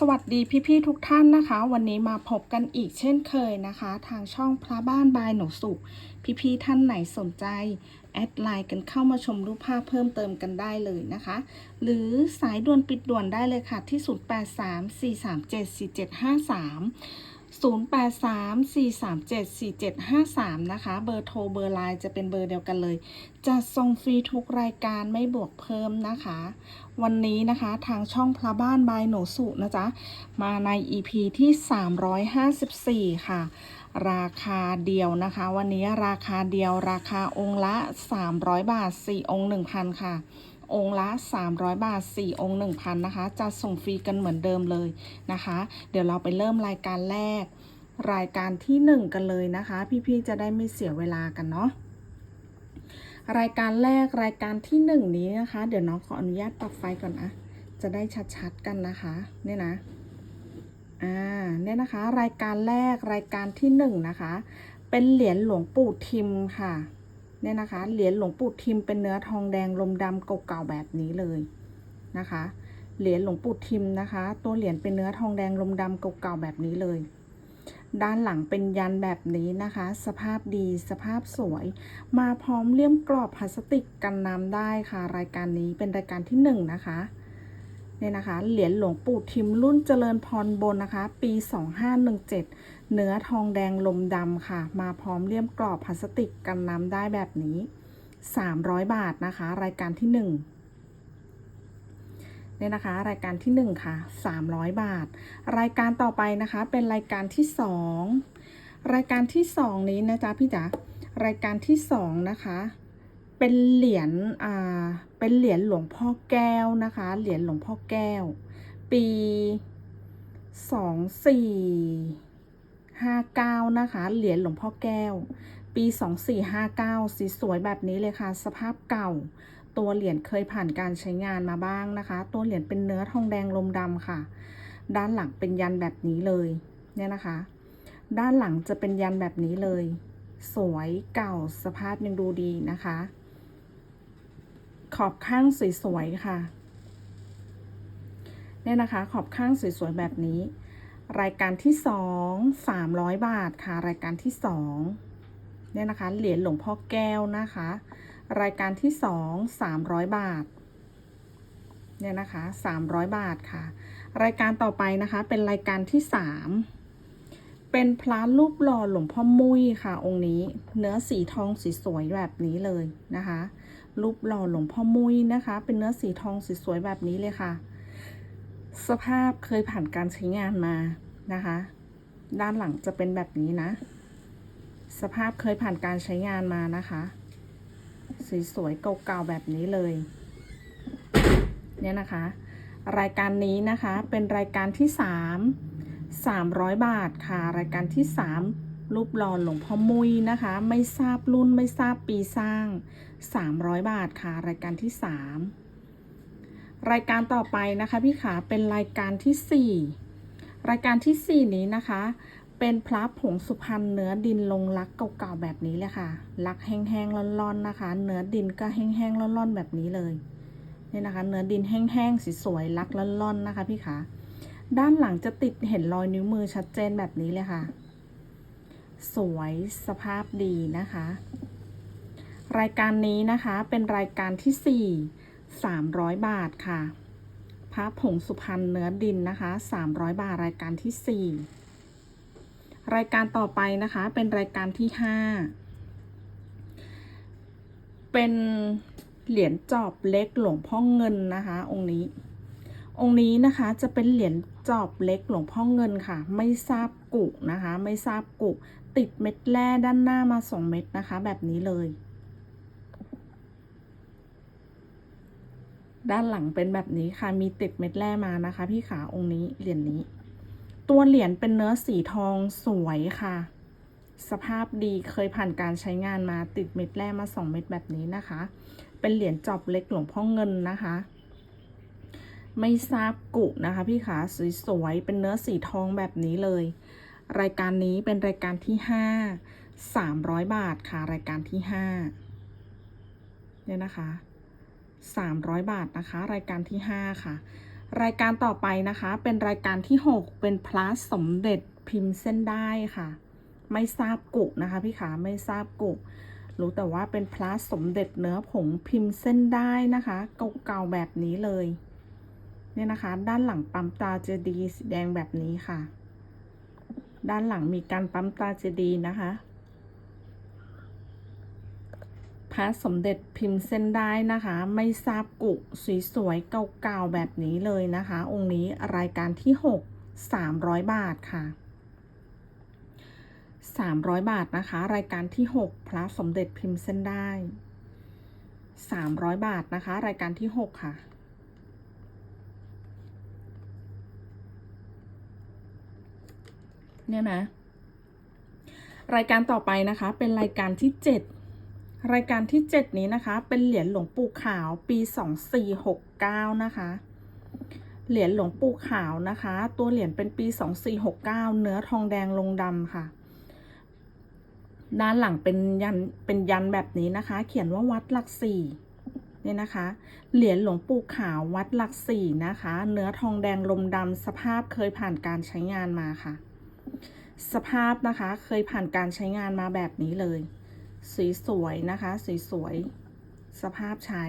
สวัสดีพี่ๆทุกท่านนะคะ วันนี้มาพบกันอีกเช่นเคยนะคะ ทางช่องพระบ้านบายหนูสุข พี่ๆท่านไหนสนใจ แอดไลน์กันเข้ามาชมรูปภาพเพิ่มเติมกันได้เลยนะคะ หรือสายด่วนปิดด่วนได้เลยค่ะที่ 0834375453 นะคะ เบอร์โทรเบอร์ไลน์จะเป็นเบอร์เดียวกันเลย จะส่งฟรีทุกรายการไม่บวกเพิ่มนะคะ วันนี้นะคะทางช่องพระบ้านบายหนูสุนะจ๊ะ มาใน EP ที่ 354 ค่ะ ราคาเดียวนะคะ วันนี้ราคาเดียวราคาองค์ละ 300 บาท 4 องค์ 1,000 ค่ะ องค์ละ 300 บาท 4 องค์ 1,000 นะคะ จะส่งฟรีกันเหมือนเดิมเลยนะคะ เดี๋ยวเราไปเริ่มรายการแรก รายการที่ 1 กันเลยนะคะ พี่ๆ จะได้ไม่เสียเวลากันเนาะ รายการแรกรายการที่หนึ่งนี้นะคะ เดี๋ยวน้องขออนุญาตปรับไฟก่อนนะ จะได้ชัดๆ กันนะคะ เนี่ยนะ อ่า เนี่ยนะคะ รายการแรกรายการที่หนึ่งนะคะ เป็นเหรียญหลวงปู่ทิมค่ะ เนี่ยนะคะ เหรียญหลวงปู่ทิมเป็นเนื้อทองแดงลมดำเก่าๆแบบนี้เลยนะคะ เหรียญหลวงปู่ทิมนะคะ ตัวเหรียญเป็นเนื้อทองแดงลมดำเก่าๆแบบนี้เลย ด้านหลังเป็นยันแบบนี้นะคะ สภาพดีสภาพสวย มาพร้อมเลี่ยมกรอบพลาสติกกันน้ำได้ค่ะ รายการนี้เป็นรายการที่หนึ่งนะคะเนี่ยนะคะ เหรียญหลวงปู่ทิมรุ่นเจริญพรบนนะคะ ปี 2517 เนื้อทองแดงลมดำค่ะ มาพร้อมเลี่ยมกรอบพลาสติกกันน้ำได้แบบนี้ 300 บาทนะคะ รายการที่หนึ่งเนี่ยนะคะ รายการที่หนึ่งค่ะ 300 บาท รายการต่อไปนะคะเป็นรายการที่สองรายการที่สองนี้นะจ๊ะพี่จ๋ารายการที่สองนะคะเป็นเหรียญอ่าเป็นเหรียญหลวงพ่อแก้วนะคะ เหรียญหลวงพ่อแก้ว ปีส ห้าเก้านะคะ เหรียญหลวงพ่อแก้ว ปีสองสี่ห้าเก้าสีสวยแบบนี้เลยค่ะ สภาพเก่า ตัวเหรียญเคยผ่านการใช้งานมาบ้างนะคะ ตัวเหรียญเป็นเนื้อทองแดงลมดำค่ะ ด้านหลังเป็นยันแบบนี้เลย เนี่ยนะคะ ด้านหลังจะเป็นยันแบบนี้เลย สวยเก่าสภาพยังดูดีนะคะ ขอบข้างสวยๆค่ะ เนี่ยนะคะ ขอบข้างสวยๆแบบนี้ รายการที่สองสามร้อยบาทค่ะ รายการที่สองเนี่ยนะคะ เหรียญหลวงพ่อแก้วนะคะ รายการที่สองสามร้อยบาท เนี่ยนะคะสามร้อยบาทค่ะ รายการต่อไปนะคะ เป็นรายการที่สามเป็นพระรูปหล่อหลวงพ่อมุ้ยค่ะ องค์นี้ เนื้อสีทองสีสวยแบบนี้เลยนะคะ รูปหล่อหลวงพ่อมุ้ยนะคะ เป็นเนื้อสีทองสีสวยแบบนี้เลยค่ะ สภาพเคยผ่านการใช้งานมานะคะ ด้านหลังจะเป็นแบบนี้นะ สภาพเคยผ่านการใช้งานมานะคะ สีสวยเก่าๆแบบนี้เลย เนี่ยนะคะ รายการนี้นะคะเป็นรายการที่สามสามร้อยบาทค่ะ รายการที่สามรูปหล่อหลวงพ่อมุยนะคะ ไม่ทราบรุ่นไม่ทราบปีสร้างสามร้อยบาทค่ะ รายการที่สาม รายการต่อไปนะคะพี่ขาเป็นรายการที่สี่รายการที่สี่นี้นะคะ เป็นพระผงสุพรรณเนื้อดินลงรักเก่าๆแบบนี้เลยค่ะ รักแห้งๆร่อนๆนะคะ เนื้อดินก็แห้งๆร่อนๆแบบนี้เลยนี่นะคะ เนื้อดินแห้งๆสีสวยรักร่อนๆนะคะพี่ขาด้านหลังจะติดเห็นรอยนิ้วมือชัดเจนแบบนี้เลยค่ะ สวยสภาพดีนะคะ รายการนี้นะคะเป็นรายการที่สี่ สามร้อยบาทค่ะพระผงสุพรรณเนื้อดินนะคะสามร้อยบาทรายการที่สี่รายการต่อไปนะคะเป็นรายการที่ห้าเป็นเหรียญจอบเล็กหลวงพ่อเงินนะคะ องค์นี้ องค์นี้นะคะจะเป็นเหรียญจอบเล็กหลวงพ่อเงินค่ะ ไม่ทราบกุนะคะ ไม่ทราบกุติดเม็ดแร่ด้านหน้ามาสองเม็ดนะคะ แบบนี้เลย ด้านหลังเป็นแบบนี้ค่ะ มีติดเม็ดแร่มานะคะ พี่ขาองค์นี้เหรียญนี้ ตัวเหรียญเป็นเนื้อสีทองสวยค่ะ สภาพดีเคยผ่านการใช้งานมาติดเม็ดแร่มาสองเม็ดแบบนี้นะคะ เป็นเหรียญจอบเล็กหลวงพ่อเงินนะคะ ไม่ทราบกุนะคะ พี่ขาสวยๆเป็นเนื้อสีทองแบบนี้เลย รายการนี้เป็นรายการที่ห้าสามร้อยบาทค่ะรายการที่ห้าเนี่ยนะคะ สามร้อยบาทนะคะ รายการที่ห้าค่ะ รายการต่อไปนะคะ เป็นรายการที่ 6 เป็นพระสสมเด็จพิมพ์เส้นได้ค่ะ ไม่ทราบกุนะคะพี่ขาไม่ทราบกุรู้แต่ว่าเป็นพระสสมเด็จเนื้อผงพิมพ์เส้นได้นะคะเก่าๆแบบนี้เลย เนี่ยนะคะ ด้านหลังปั๊มตาเจดีสีแดงแบบนี้ค่ะ ด้านหลังมีการปั๊มตาเจดีนะคะ พระสมเด็จพิมพ์เส้นได้นะคะ ไม่ทราบกุสวยๆเก่าๆแบบนี้เลยนะคะ องค์นี้รายการที่ 6 300 บาทค่ะ 300 บาทนะคะ รายการที่ 6 พระสมเด็จพิมพ์เส้นได้ 300 บาทนะคะ รายการที่ 6 ค่ะเนี่ยนะ รายการต่อไปนะคะ เป็นรายการที่ 7 รายการที่ 7 นี้นะคะ เป็นเหรียญหลวงปู่ขาวปี 2469 นะคะ เหรียญหลวงปู่ขาวนะคะ ตัวเหรียญเป็นปี 2469 เนื้อทองแดงลงดำค่ะ ด้านหลังเป็นยันเป็นยันแบบนี้นะคะ เขียนว่าวัดหลักสี่เนี่ยนะคะ เหรียญหลวงปู่ขาววัดหลักสี่นะคะ เนื้อทองแดงลมดำสภาพเคยผ่านการใช้งานมาค่ะ สภาพนะคะเคยผ่านการใช้งานมาแบบนี้เลย สีสวยนะคะ สีสวย สภาพใช้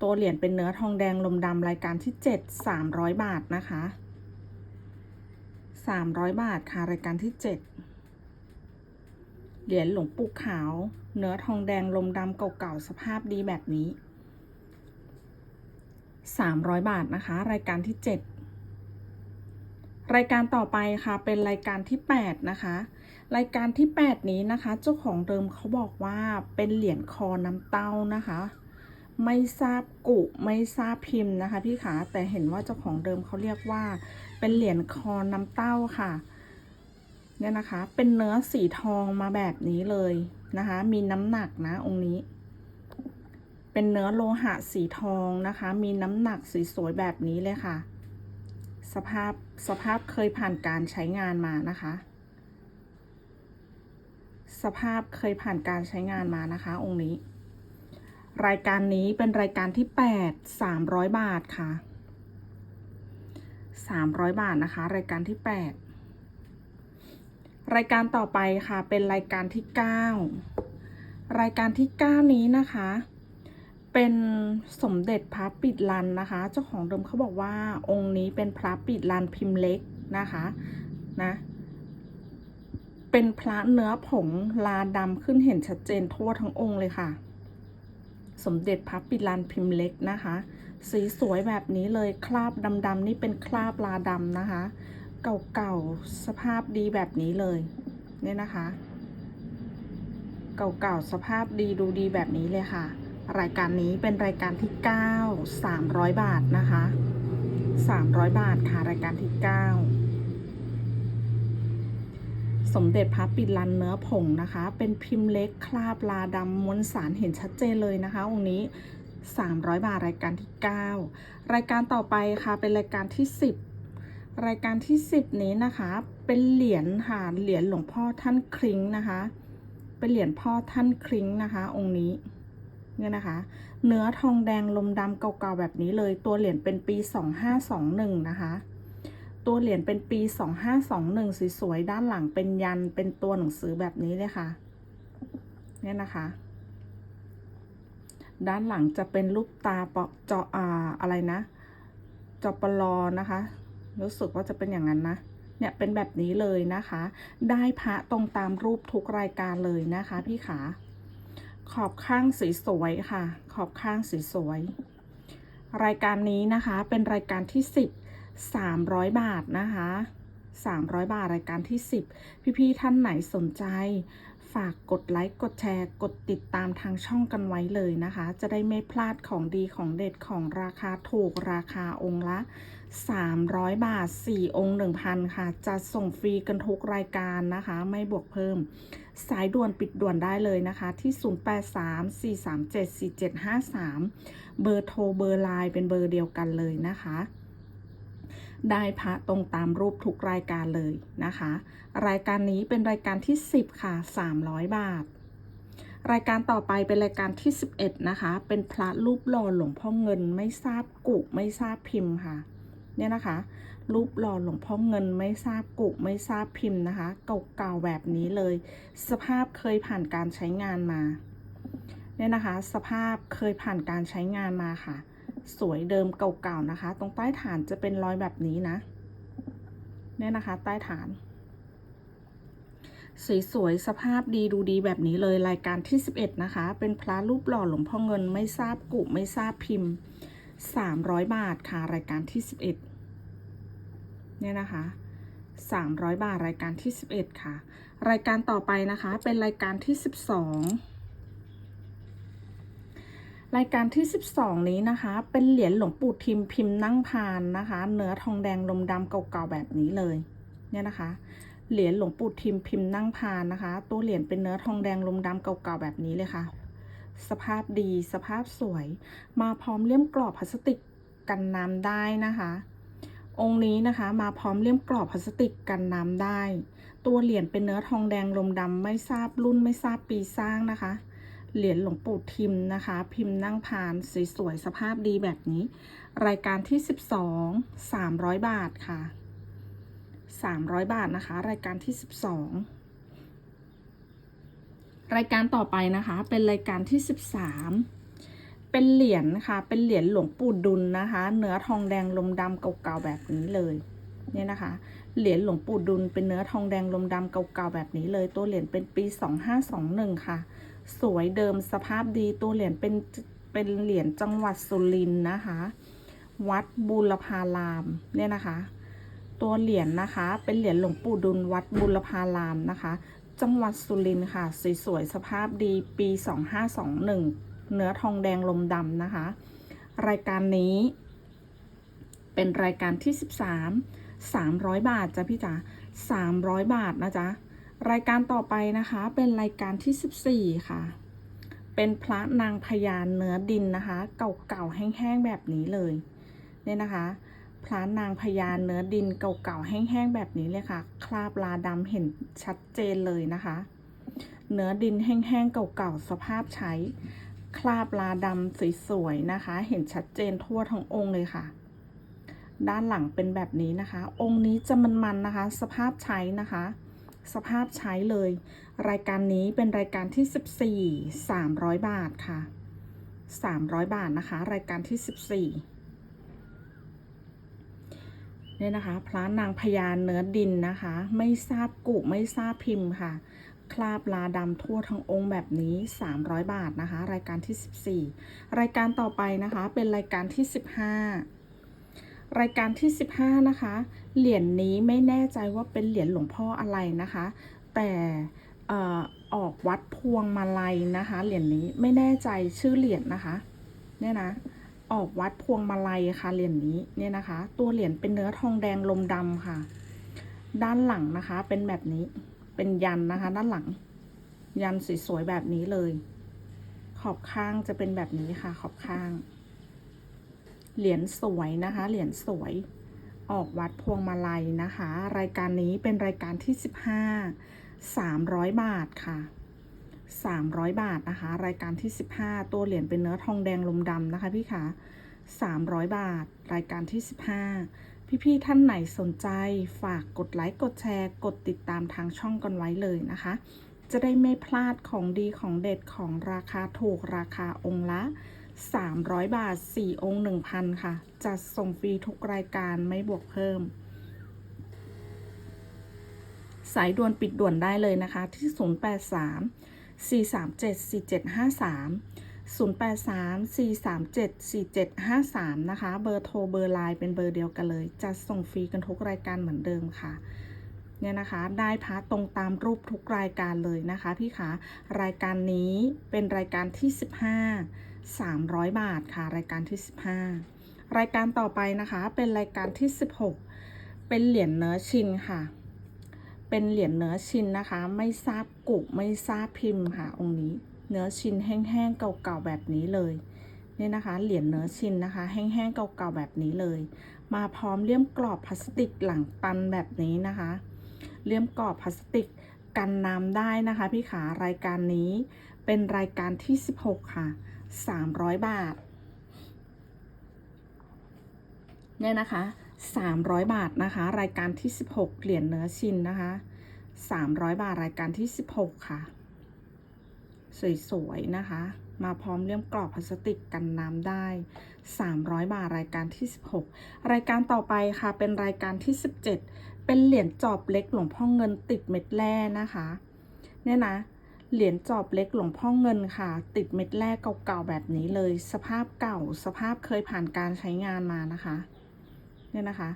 ตัวเหรียญเป็นเนื้อทองแดงลมดำรายการที่ 7 300 บาทนะคะ 300 บาทค่ะ รายการที่ 7 เหรียญหลวงปู่ขาว เนื้อทองแดงลมดำเก่าๆ สภาพดีแบบนี้ 300 บาทนะคะ รายการที่ 7 รายการต่อไปค่ะ เป็นรายการที่ 8 นะคะ รายการที่ 8 นี้นะคะ เจ้าของเดิมเขาบอกว่าเป็นเหรียญคอน้ำเต้านะคะ ไม่ทราบกุไม่ทราบพิมพ์นะคะพี่ขาแต่เห็นว่าเจ้าของเดิมเขาเรียกว่า เป็นเหรียญคอน้ำเต้าค่ะเนี่ยนะคะ เป็นเนื้อสีทองมาแบบนี้เลยนะคะ มีน้ำหนักนะองค์นี้ เป็นเนื้อโลหะสีทองนะคะ มีน้ำหนักสีสวยแบบนี้เลยค่ะ สภาพสภาพเคยผ่านการใช้งานมานะคะ สภาพเคยผ่านการใช้งานมานะคะ องค์นี้ รายการนี้เป็นรายการที่ 8 300 บาทค่ะ 300 บาทนะคะ รายการที่ 8 รายการต่อไปค่ะ เป็นรายการที่ 9 รายการที่ 9 นี้นะคะ เป็นสมเด็จพระปิดลันนะคะ เจ้าของเดิมเขาบอกว่าองค์นี้เป็นพระปิดลันพิมพ์เล็กนะคะ นะ เป็นพระเนื้อผงลาดำขึ้นเห็นชัดเจนทั่วทั้งองค์เลยค่ะ สมเด็จพระปิลันพิมพ์เล็กนะคะ สีสวยแบบนี้เลยคราบดำๆนี่เป็นคราบลาดำนะคะ เก่าๆสภาพดีแบบนี้เลยเนี่ยนะคะ เก่าๆสภาพดีดูดีแบบนี้เลยค่ะ รายการนี้เป็นรายการที่ 9 300 บาทนะคะ 300 บาทค่ะรายการที่ 9 สมเด็จพระปิดลันเนื้อผงนะคะ เป็นพิมพ์เล็กคราบลาดำมวลสารเห็นชัดเจนเลยนะคะ องค์นี้ 300 บาทรายการที่ 9 รายการต่อไปค่ะเป็นรายการที่ 10 รายการที่ 10 นี้นะคะ เป็นเหรียญค่ะเหรียญหลวงพ่อท่านคริ้งนะคะ เป็นเหรียญพ่อท่านคริ้งนะคะ องค์นี้เนี่ยนะคะ เนื้อทองแดงลมดำเก่าๆแบบนี้เลยตัวเหรียญเป็นปี 2521 นะคะ ตัวเหรียญเป็นปี 2521 สวยๆ ด้านหลังเป็นยันเป็นตัวหนังสือแบบนี้เลยค่ะ เนี่ยนะคะ ด้านหลังจะเป็นรูปตาปะเจาะอ่าอะไรนะจอปลอนะคะ รู้สึกว่าจะเป็นอย่างนั้นนะเนี่ยเป็นแบบนี้เลยนะคะ ได้พระตรงตามรูปทุกรายการเลยนะคะ พี่ขา ขอบข้างสีสวยค่ะ ขอบข้างสีสวย รายการนี้นะคะเป็นรายการที่ 10 300 บาทนะคะ 300 บาทรายการที่ 10 พี่ๆท่านไหนสนใจ ฝากกดไลค์ กดแชร์ กดติดตามทางช่องกันไว้เลยนะคะ จะได้ไม่พลาดของดีของเด็ดของราคาถูกราคาองค์ละ 300 บาท 4 องค์ 1,000 ค่ะ จะส่งฟรีกันทุกรายการนะคะ ไม่บวกเพิ่ม สายด่วนปิดด่วนได้เลยนะคะที่ 0834374753 เบอร์โทรเบอร์ไลน์เป็นเบอร์เดียวกันเลยนะคะ ได้พระตรงตามรูปทุกรายการเลยนะคะ รายการนี้เป็นรายการที่ 10 ค่ะ 300 บาท รายการต่อไปเป็นรายการที่ 11 นะคะ เป็นพระรูปหล่อหลวงพ่อเงินไม่ทราบกุไม่ทราบพิมพ์ค่ะเนี่ยนะคะ รูปหล่อหลวงพ่อเงินไม่ทราบกุไม่ทราบพิมพ์นะคะ เก่าๆแบบนี้เลย สภาพเคยผ่านการใช้งานมาเนี่ยนะคะ สภาพเคยผ่านการใช้งานมาค่ะ สวยเดิมเก่าๆนะคะ ตรงใต้ฐานจะเป็นรอยแบบนี้นะ เนี่ยนะคะ ใต้ฐาน สวยๆสภาพดีดูดีแบบนี้เลยรายการที่ 11 นะคะ เป็นพระรูปหล่อหลวงพ่อเงินไม่ทราบกุไม่ทราบพิมพ์ 300 บาทค่ะรายการที่ 11 เนี่ยนะคะ300 บาทรายการที่ 11 ค่ะ รายการต่อไปนะคะ เป็นรายการที่ 12 รายการที่ 12 นี้นะคะ เป็นเหรียญหลวงปู่ทิมพิมพ์นั่งพานนะคะ เนื้อทองแดงลมดำเก่าๆแบบนี้เลยเนี่ยนะคะ เหรียญหลวงปู่ทิมพิมพ์นั่งพานนะคะ ตัวเหรียญเป็นเนื้อทองแดงลมดำเก่าๆแบบนี้เลยค่ะ สภาพดีสภาพสวย มาพร้อมเลี่ยมกรอบพลาสติกกันน้ำได้นะคะ องค์นี้นะคะมาพร้อมเลี่ยมกรอบพลาสติกกันน้ำได้ ตัวเหรียญเป็นเนื้อทองแดงลมดำไม่ทราบรุ่นไม่ทราบปีสร้างนะคะ เหรียญหลวงปู่ทิมนะคะ พิมพ์นั่งพานสวยๆสภาพดีแบบนี้ รายการที่ 12 300 บาทค่ะ 300 บาทนะคะ รายการที่ 12 รายการต่อไปนะคะ เป็นรายการที่ 13 เป็นเหรียญค่ะเป็นเหรียญหลวงปู่ดุลนะคะ เนื้อทองแดงลมดำเก่าๆแบบนี้เลยเนี่ยนะคะเหรียญหลวงปู่ดุลเป็นเนื้อทองแดงลมดำเก่าๆแบบนี้เลย ตัวเหรียญเป็นปี 2521 ค่ะ สวยเดิมสภาพดีตัวเหรียญเป็นเป็นเหรียญจังหวัดสุรินทร์นะคะ วัดบูรพารามเนี่ยนะคะ ตัวเหรียญนะคะ เป็นเหรียญหลวงปู่ดุลวัดบุรพารามนะคะ จังหวัดสุรินทร์ค่ะสวยๆสภาพดีปี 2521 เนื้อทองแดงลมดำนะคะ รายการนี้ เป็นรายการที่ 13 300 บาทจ้ะพี่จ๋า300 บาทนะจ๊ะ รายการต่อไปนะคะเป็นรายการที่ 14 ค่ะ เป็นพระนางพญาเนื้อดินนะคะ เก่าๆแห้งๆแบบนี้เลยเนี่ยนะคะ พระนางพญาเนื้อดินเก่าๆแห้งๆแบบนี้เลยค่ะ คราบลาดำเห็นชัดเจนเลยนะคะ เนื้อดินแห้งๆเก่าๆสภาพใช้ คราบลาดำสวยๆนะคะ เห็นชัดเจนทั่วทั้งองค์เลยค่ะด้านหลังเป็นแบบนี้นะคะ องค์นี้จะมันๆนะคะ สภาพใช้นะคะ สภาพใช้เลย รายการนี้เป็นรายการที่ 14 300 บาทค่ะ 300 บาทนะคะ รายการที่ 14เนี่ยนะคะ พระนางพญาเนื้อดินนะคะ ไม่ทราบกุไม่ทราบพิมพ์ค่ะ คราบลาดำทั่วทั้งองค์แบบนี้ 300 บาทนะคะ รายการที่ 14 รายการต่อไปนะคะ เป็นรายการที่ 15 รายการที่ 15 นะคะ เหรียญนนี้ไม่แน่ใจว่าเป็นเหรียญหลวงพ่ออะไรนะคะ แต่อ่ออกวัดพวงมาลัยนะคะ เหรียญนนี้ไม่แน่ใจชื่อเหรียญนะคะ เนี่ยนะออกวัดพวงมาลัยค่ะเหรียญนนี้เนี่ยนะคะ ตัวเหรียญเป็นเนื้อทองแดงลมดำค่ะ ด้านหลังนะคะ เป็นแบบนี้เป็นยันนะคะ ด้านหลัง ยันสวยๆแบบนี้เลย ขอบข้างจะเป็นแบบนี้ค่ะ ขอบข้าง เหรียญสวยนะคะ เหรียญสวย ออกวัดพวงมาลัยนะคะ รายการนี้เป็นรายการที่ 15 300 บาทค่ะ 300 บาทนะคะ รายการที่ 15 ตัวเหรียญเป็นเนื้อทองแดงลมดำนะคะพี่คะ300 บาท รายการที่ 15 พี่ ๆ ท่านไหนสนใจฝากกดไลค์ กดแชร์ กดติดตามทางช่องกันไว้เลยนะคะ จะได้ไม่พลาดของดีของเด็ดของราคาถูกราคาองค์ละ 300 บาท 4 องค์ 1,000 ค่ะ จัดส่งฟรีทุกรายการไม่บวกเพิ่ม สายด่วนปิดด่วนได้เลยนะคะ ที่ 083 437 4753 083 437 4753 นะคะ เบอร์โทรเบอร์ไลน์เป็นเบอร์เดียวกันเลย จัดส่งฟรีกันทุกรายการเหมือนเดิมค่ะเนี่ยนะคะ ได้พระตรงตามรูปทุกรายการเลยนะคะพี่คะรายการนี้เป็นรายการที่ 15 300 บาทค่ะ รายการที่ 15 รายการต่อไปนะคะ เป็นรายการที่ 16 เป็นเหรียญเนื้อชินค่ะ เป็นเหรียญเนื้อชินนะคะ ไม่ทราบกุไม่ทราบพิมพ์ค่ะ องค์นี้ เนื้อชินแห้งๆเก่าๆแบบนี้เลยเนี่ยนะคะ เหรียญเนื้อชินนะคะ แห้งๆเก่าๆแบบนี้เลย มาพร้อมเลี่ยมกรอบพลาสติกหลังปันแบบนี้นะคะ เลี่ยมกรอบพลาสติกกันน้ำได้นะคะ พี่ขารายการนี้เป็นรายการที่ 16 ค่ะ 300 บาท เนี่ยนะคะ 300 บาทนะคะ รายการที่ 16 เหรียญเนื้อชินนะคะ 300 บาทรายการที่ 16 ค่ะ สวยๆนะคะ มาพร้อมเลี่ยมกรอบพลาสติกกันน้ำได้ 300 บาทรายการที่ 16 รายการต่อไปค่ะ เป็นรายการที่ 17 เป็นเหรียญจอบเล็กหลวงพ่อเงินติดเม็ดแร่นะคะ เนี่ยนะ เหรียญจอบเล็กหลวงพ่อเงินค่ะ ติดเม็ดแร่เก่าๆแบบนี้เลย สภาพเก่า สภาพเคยผ่านการใช้งานมานะคะเนี่ยนะคะ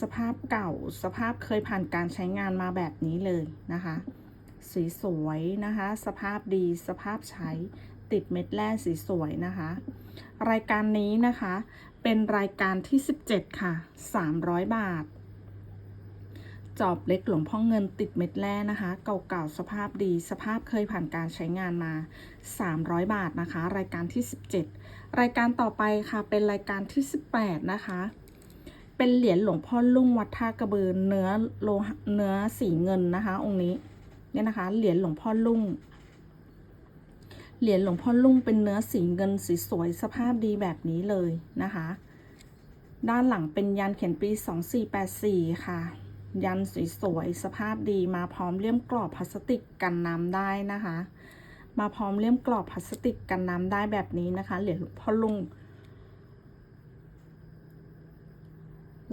สภาพเก่า สภาพเคยผ่านการใช้งานมาแบบนี้เลยนะคะ สีสวยนะคะ สภาพดี สภาพใช้ติดเม็ดแร่สีสวยนะคะ รายการนี้นะคะ เป็นรายการที่ 17 ค่ะ 300 บาท จอบเล็กหลวงพ่อเงินติดเม็ดแร่นะคะ เก่าๆสภาพดี สภาพเคยผ่านการใช้งานมา 300 บาทนะคะ รายการที่ 17 รายการต่อไปค่ะเป็นรายการที่ 18 นะคะ เป็นเหรียญหลวงพ่อลุ่งวัดท่ากระเบือเนื้อโลเนื้อสีเงินนะคะ องค์นี้เนี่ยนะคะ เหรียญหลวงพ่อลุ่งเหรียญหลวงพ่อลุ่งเป็นเนื้อสีเงินสีสวยสภาพดีแบบนี้เลยนะคะ ด้านหลังเป็นยันเขียนปี 2484 ค่ะ ยันสวยๆสภาพดีมาพร้อมเลี่ยมกรอบพลาสติกกันน้ำได้นะคะ มาพร้อมเลี่ยมกรอบพลาสติกกันน้ำได้แบบนี้นะคะเหรียญหลวงพ่อลุง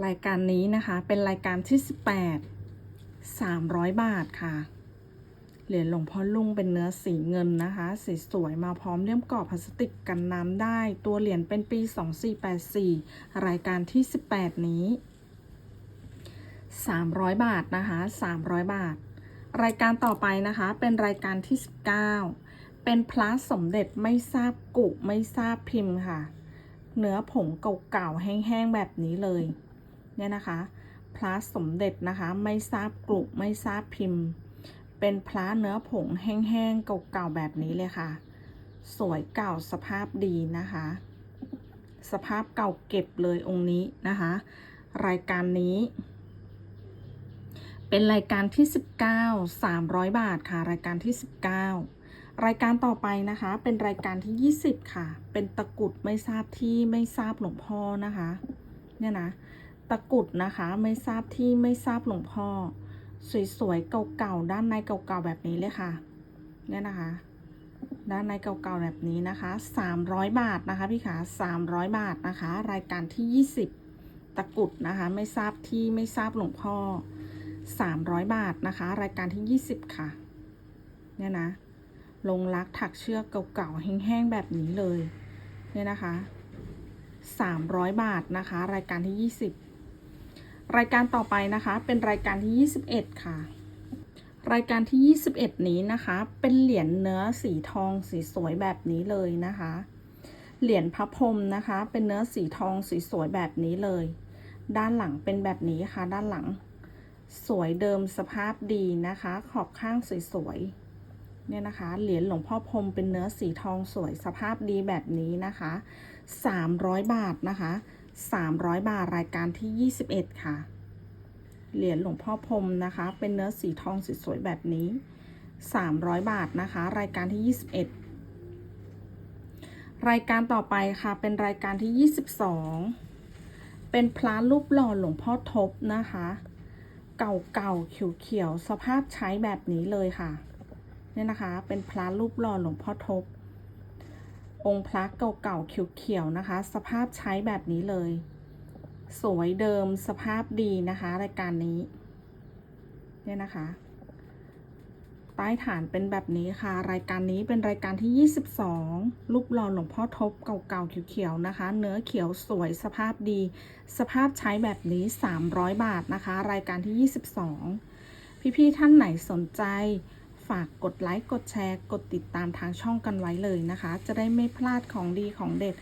รายการนี้นะคะเป็นรายการที่ 18 300 บาทค่ะ เหรียญหลวงพ่อลุงเป็นเนื้อสีเงินนะคะสีสวยมาพร้อมเลี่ยมกรอบพลาสติกกันน้ำได้ ตัวเหรียญเป็นปี 2484 รายการที่ 18 นี้ 300 บาทนะคะ 300 บาท รายการต่อไปนะคะเป็นรายการที่ 19 เป็นพระสมเด็จไม่ทราบกุไม่ทราบพิมพ์ค่ะ เนื้อผงเก่าๆแห้งๆแบบนี้เลยเนี่ยนะคะพระสมเด็จนะคะไม่ทราบกรุไม่ทราบพิมพ์ เป็นพระเนื้อผงแห้งๆเก่าๆแบบนี้เลยค่ะ สวยเก่าสภาพดีนะคะ สภาพเก่าเก็บเลยองค์นี้นะคะ รายการนี้ เป็นรายการที่ 19 300 บาทค่ะ รายการที่ 19 รายการต่อไปนะคะ เป็นรายการที่ 20 ค่ะ เป็นตะกุดไม่ทราบที่ไม่ทราบหลวงพ่อนะคะ เนี่ยนะ ตะกุดนะคะไม่ทราบที่ไม่ทราบหลวงพ่อ สวยๆเก่าๆด้านในเก่าๆแบบนี้เลยค่ะ เนี่ยนะคะ ด้านในเก่าๆแบบนี้นะคะ 300 บาทนะคะพี่ขา300 บาทนะคะ รายการที่ 20 ตะกุดนะคะ ไม่ทราบที่ไม่ทราบหลวงพ่อ 300 บาทนะคะ รายการที่ 20 ค่ะ เนี่ยนะ ลงรักถักเชือกเก่าๆ แห้งๆ แบบนี้เลย เนี่ยนะคะ 300 บาทนะคะ รายการที่ 20 รายการต่อไปนะคะ เป็นรายการที่ 21 ค่ะ รายการที่ 21 นี้นะคะ เป็นเหรียญเนื้อสีทองสีสวยแบบนี้เลยนะคะ เหรียญพระพรมนะคะ เป็นเนื้อสีทองสีสวยแบบนี้เลย ด้านหลังเป็นแบบนี้ค่ะ ด้านหลัง สวยเดิมสภาพดีนะคะ ขอบข้างสวยๆ เนี่ยนะคะ เหรียญหลวงพ่อพรมเป็นเนื้อสีทองสวยสภาพดีแบบนี้นะคะ 300 บาทนะคะ 300 บาทรายการที่ 21 ค่ะ เหรียญหลวงพ่อพรมนะคะ เป็นเนื้อสีทองสวยๆ แบบนี้ 300 บาทนะคะ รายการที่ 21 รายการต่อไปค่ะ เป็นรายการที่ 22 เป็นพระรูปหล่อหลวงพ่อทบนะคะ เก่าๆเขียวๆสภาพใช้แบบนี้เลยค่ะเนี่ยนะคะ เป็นพระรูปหล่อหลวงพ่อทบ องค์พระเก่าๆเขียวๆนะคะ สภาพใช้แบบนี้เลย สวยเดิมสภาพดีนะคะ รายการนี้เนี่ยนะคะ ใต้ฐานเป็นแบบนี้ค่ะ รายการนี้เป็นรายการที่ 22 รูปหล่อหลวงพ่อทบเก่าๆเขียวๆนะคะ เนื้อเขียวสวยสภาพดี สภาพใช้แบบนี้ 300 บาทนะคะ รายการที่ 22 พี่ๆท่านไหนสนใจ ฝากกดไลค์กดแชร์กดติดตามทางช่องกันไว้เลยนะคะ จะได้ไม่พลาดของดีของเด็ด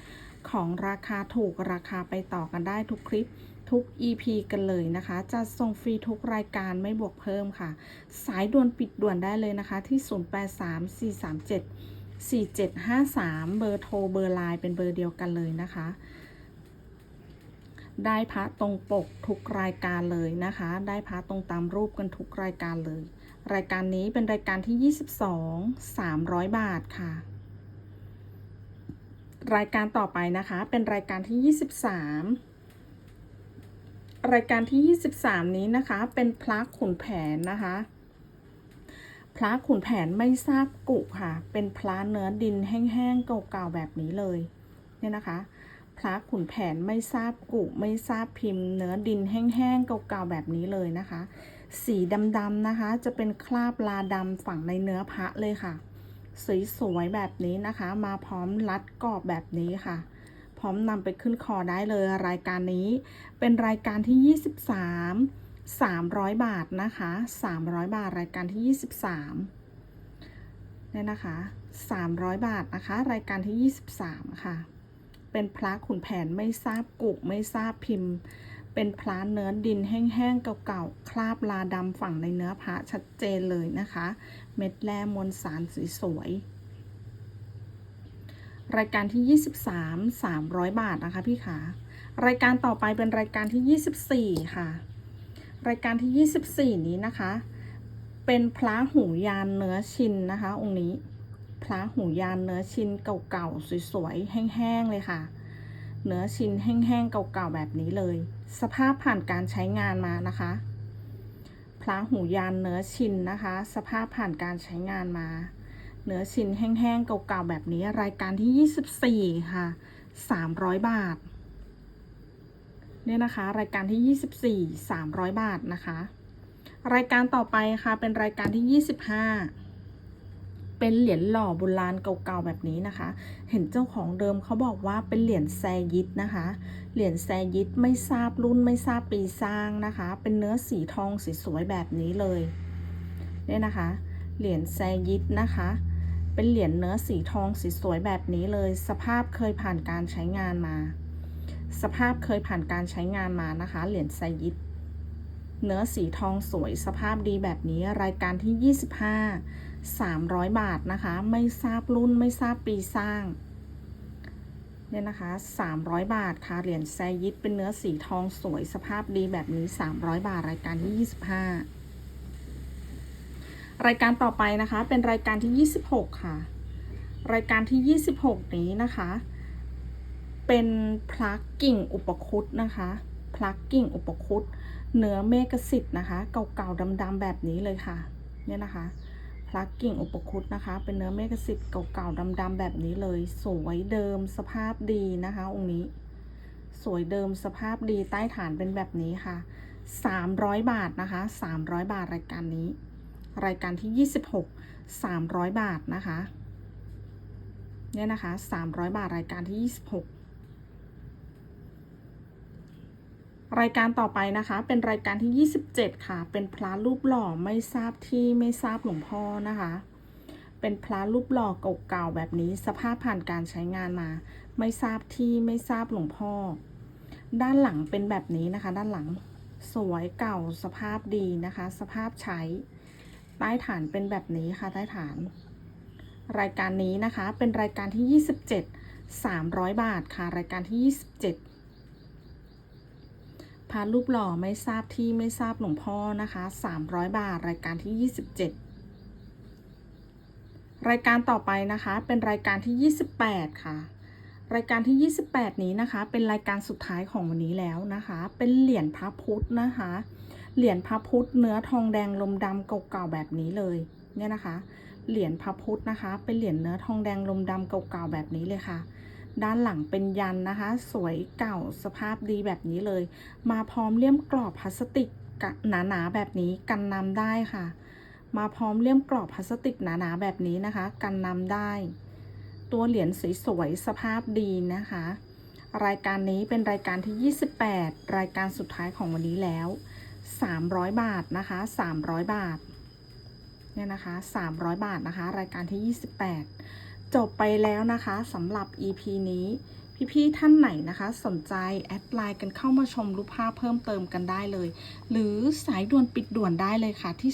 ของราคาถูกราคาไปต่อกันได้ทุกคลิป ทุก EP กันเลยนะคะ จะส่งฟรีทุกรายการไม่บวกเพิ่มค่ะ สายด่วนปิดด่วนได้เลยนะคะ ที่ 083437 4753 เบอร์โทรเบอร์ไลน์เป็นเบอร์เดียวกันเลยนะคะ ได้พระตรงปกทุกรายการเลยนะคะ ได้พระตรงตามรูปกันทุกรายการเลย รายการนี้เป็นรายการที่ 22 300 บาทค่ะรายการต่อไปนะคะ เป็นรายการที่ 23 รายการที่ 23 นี้นะคะ เป็นพระขุนแผนนะคะ พระขุนแผนไม่ทราบกุค่ะ เป็นพระเนื้อดินแห้งๆเก่าๆแบบนี้เลย เนี่ยนะคะ พระขุนแผนไม่ทราบกุไม่ทราบพิมพ์ เนื้อดินแห้งๆเก่าๆแบบนี้เลยนะคะ สีดำๆนะคะ จะเป็นคราบลาดำฝังในเนื้อพระเลยค่ะ สวยๆแบบนี้นะคะ มาพร้อมรัดกรอบแบบนี้ค่ะ พร้อมนำไปขึ้นคอได้เลยรายการนี้ เป็นรายการที่ 23 300 บาทนะคะ 300 บาทรายการที่ 23เนี่ยนะคะ 300 บาทนะคะ รายการที่ 23 ค่ะ เป็นพระขุนแผนไม่ทราบกุไม่ทราบพิมพ์ เป็นพระเนื้อดินแห้งๆเก่าๆคราบลาดำฝังในเนื้อพระชัดเจนเลยนะคะ เม็ดแร่มวลสารสวยๆ รายการที่ 23 300 บาทนะคะพี่ขารายการต่อไปเป็นรายการที่ 24 ค่ะ รายการที่ 24 นี้นะคะ เป็นพระหูยานเนื้อชินนะคะ องค์นี้พระหูยานเนื้อชินเก่าๆสวยๆแห้งๆเลยค่ะ เนื้อชินแห้งๆเก่าๆแบบนี้เลย สภาพผ่านการใช้งานมานะคะพระหูยานเนื้อชินนะคะ สภาพผ่านการใช้งานมา เนื้อชิ้นแห้งๆ เก่าๆ แบบนี้รายการที่ 24 ค่ะ 300 บาท เนี่ยนะคะ รายการที่ 24 300 บาทนะคะ รายการต่อไปค่ะเป็นรายการที่ 25 เป็นเหรียญหล่อโบราณเก่าๆ แบบนี้นะคะ เห็นเจ้าของเดิมเขาบอกว่าเป็นเหรียญแซยิดนะคะ เหรียญแซยิดไม่ทราบรุ่นไม่ทราบปีสร้างนะคะ เป็นเนื้อสีทองสสวยๆแบบนี้เลย เนี่ยนะคะเหรียญแซยิดนะคะ เป็นเหรียญเนื้อสีทองสีสวยแบบนี้เลย สภาพเคยผ่านการใช้งานมา สภาพเคยผ่านการใช้งานมานะคะ เหรียญแซยิดเนื้อสีทองสวยสภาพดีแบบนี้รายการที่ 25 300 บาทนะคะ ไม่ทราบรุ่นไม่ทราบปีสร้างเนี่ยนะคะ 300 บาทค่ะเหรียญแซยิดเป็นเนื้อสีทองสวยสภาพดีแบบนี้ 300 บาทรายการที่ 25 รายการต่อไปนะคะ เป็นรายการที่ 26 ค่ะ รายการที่ 26 นี้นะคะ เป็นพลักกิ่งอุปคุตนะคะพลักกิ่งอุปคุตเนื้อเมกสิทธ์นะคะ เก่าๆดำๆแบบนี้เลยค่ะ เนี่ยนะคะพลักกิ่งอุปคุตนะคะ เป็นเนื้อเมกสิทธ์เก่าๆดำๆแบบนี้เลย สวยเดิมสภาพดีนะคะ องค์นี้ สวยเดิมสภาพดีใต้ฐานเป็นแบบนี้ค่ะ 300 บาทนะคะ 300 บาทรายการนี้ รายการที่ 26 300 บาทนะคะเนี่ยนะคะ 300 บาทรายการที่ 26 รายการต่อไปนะคะ เป็นรายการที่ 27 ค่ะ เป็นพระรูปหล่อไม่ทราบที่ไม่ทราบหลวงพ่อนะคะ เป็นพระรูปหล่อเก่าๆแบบนี้สภาพผ่านการใช้งานมา ไม่ทราบที่ไม่ทราบหลวงพ่อ ด้านหลังเป็นแบบนี้นะคะ ด้านหลังสวยเก่าสภาพดีนะคะ สภาพใช้ ใต้ฐานเป็นแบบนี้ค่ะใต้ฐาน รายการนี้นะคะเป็นรายการที่ 27 300 บาทค่ะ รายการที่ 27พารูปหล่อไม่ทราบที่ไม่ทราบหลวงพ่อนะคะ 300 บาท รายการที่ 27 รายการต่อไปนะคะเป็นรายการที่ 28 ค่ะรายการที่ 28 นี้นะคะ เป็นรายการสุดท้ายของวันนี้แล้วนะคะ เป็นเหรียญพระพุทธนะคะ เหรียญพระพุทธเนื้อทองแดงลมดำเก่าๆแบบนี้เลยเนี่ยนะคะ เหรียญพระพุทธนะคะ เป็นเหรียญเนื้อทองแดงลมดำเก่าๆแบบนี้เลยค่ะ ด้านหลังเป็นยันนะคะ สวยเก่าสภาพดีแบบนี้เลย มาพร้อมเลี่ยมกรอบพลาสติกหนาๆแบบนี้กันน้ำได้ค่ะ มาพร้อมเลี่ยมกรอบพลาสติกหนาๆแบบนี้นะคะ กันน้ำได้ ตัวเหรียญสวยๆสภาพดีนะคะ รายการนี้เป็นรายการที่ 28 รายการสุดท้ายของวันนี้แล้ว 300 บาทนะคะ 300 บาท เนี่ยนะคะ 300 บาทนะคะ รายการที่ 28 จบไปแล้วนะคะสำหรับ EP นี้ พี่ๆท่านไหนนะคะ สนใจแอดไลน์กันเข้ามาชมรูปภาพเพิ่มเติมกันได้เลย หรือสายด่วนปิดด่วนได้เลยค่ะที่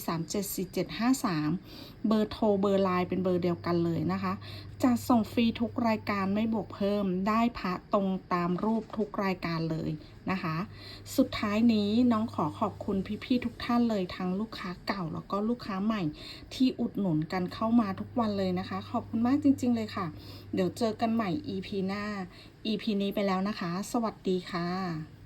0834374753 เบอร์โทรเบอร์ไลน์เป็นเบอร์เดียวกันเลยนะคะ จะส่งฟรีทุกรายการไม่บวกเพิ่มได้พระตรงตามรูปทุกรายการเลยนะคะ สุดท้ายนี้น้องขอขอบคุณพี่ๆทุกท่านเลยทั้งลูกค้าเก่าแล้วก็ลูกค้าใหม่ ที่อุดหนุนกันเข้ามาทุกวันเลยนะคะ ขอบคุณมากจริง ๆ เลยค่ะ เดี๋ยวเจอกันใหม่ EP หน้า EP นี้ไปแล้วนะคะ สวัสดีค่ะ